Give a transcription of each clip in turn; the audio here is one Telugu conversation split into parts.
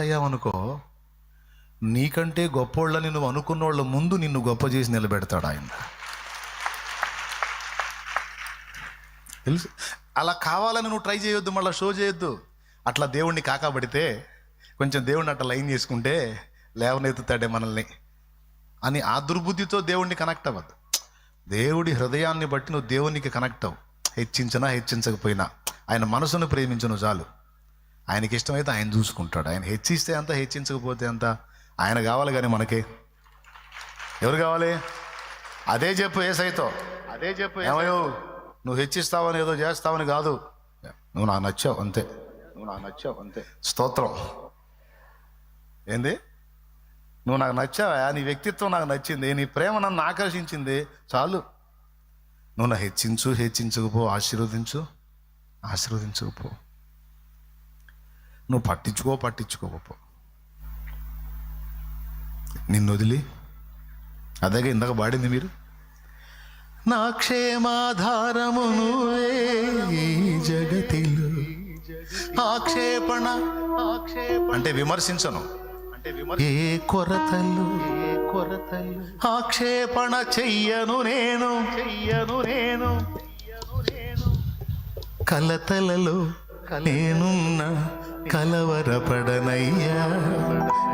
కనెక్ట్ అయ్యావనుకో నీకంటే గొప్పోళ్ళని నువ్వు అనుకున్న వాళ్ళ ముందు నిన్ను గొప్ప చేసి నిలబెడతాడు ఆయన. తెలుసు? అలా కావాలని నువ్వు ట్రై చేయొద్దు మళ్ళీ షో చేయొద్దు. అట్లా దేవుణ్ణి కాకబడితే కొంచెం దేవుణ్ణి అట్లా లైన్ చేసుకుంటే లేవనెత్తుతాడే మనల్ని అని ఆ దుర్బుద్ధితో దేవుణ్ణి కనెక్ట్ అవ్వద్దు. దేవుడి హృదయాన్ని బట్టి నువ్వు దేవునికి కనెక్ట్ అవ్వు. హెచ్చించినా హెచ్చించకపోయినా. ఆయన మనసును ప్రేమించను చాలు. ఆయనకి ఇష్టమైతే ఆయన చూసుకుంటాడు. ఆయన హెచ్చిస్తే అంత హెచ్చించకపోతే అంత ఆయన కావాలి కానీ మనకి. ఎవరు కావాలి? అదే చెప్పు ఏసైతో. అదే చెప్పు ఏమయ్యో నువ్వు హెచ్చిస్తావని ఏదో చేస్తావని కాదు. నువ్వు నాకు నచ్చావు అంతే. నువ్వు నాకు నచ్చావు అంతే. స్తోత్రం. ఏంది? నువ్వు నాకు నచ్చావా? నీ వ్యక్తిత్వం నాకు నచ్చింది. నీ ప్రేమ నన్ను ఆకర్షించింది. చాలు. నువ్వు నా హెచ్చించు హెచ్చించకపో ఆశీర్వదించు ఆశీర్వదించకపో. నువ్వు పట్టించుకో పట్టించుకోకపో నిన్ను వదిలి. అదేగా ఇందాక పాడింది మీరు? నా క్షేమాధారము నువ్వే జగతిలో. ఆక్షేపణ అంటే విమర్శించను. అంటే ఏ కొరతలు ఏ కొరతలు ఆక్షేపణ చెయ్యను నేను. చెయ్యను నేను. కలతలలో నేనున్న కలవరపడనయ్యా.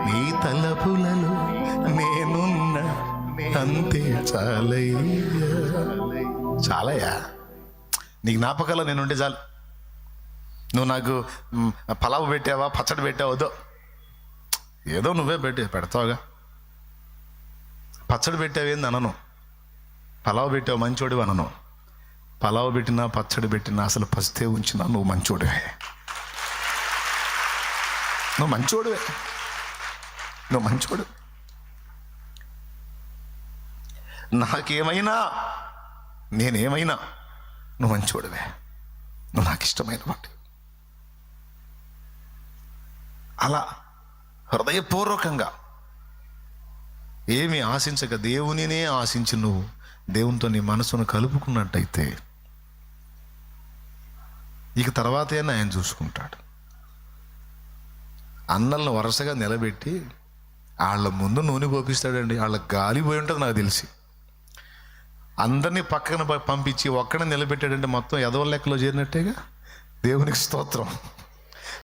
నీ తలపులలో నేనున్న అంతే చాలయ్యా. చాలయ్యా. నీ జ్ఞాపకాలు నేనుంటే చాలు. నువ్వు నాకు పలావు పెట్టావా పచ్చడి పెట్టావా ఏదో నువ్వే పెట్టి పెడతావుగా. పచ్చడి పెట్టావేంది అనను. పలావు పెట్టావు మంచోడివి అనను. పలావు పెట్టినా పచ్చడి పెట్టినా అసలు పస్తే ఉంచినా నువ్వు మంచోడివే. నువ్వు మంచోడివే. నువ్వు మంచోడు. నాకేమైనా నేనేమైనా నువ్వు మంచోడివే. నువ్వు నాకు ఇష్టమైన వాటి అలా హృదయపూర్వకంగా ఏమి ఆశించక దేవునినే ఆశించి నువ్వు దేవునితో నీ మనసును కలుపుకున్నట్టయితే ఇక తర్వాత అయినా ఆయన చూసుకుంటాడు. అన్నలను వరుసగా నిలబెట్టి వాళ్ళ ముందు నూనె పోపిస్తాడండి. వాళ్ళ గాలి పోయి ఉంటుంది నాకు తెలిసి. అందరినీ పక్కన పంపించి ఒక్కడే నిలబెట్టాడంటే మొత్తం ఎదవ లెక్కలో చేరినట్టేగా? దేవునికి స్తోత్రం.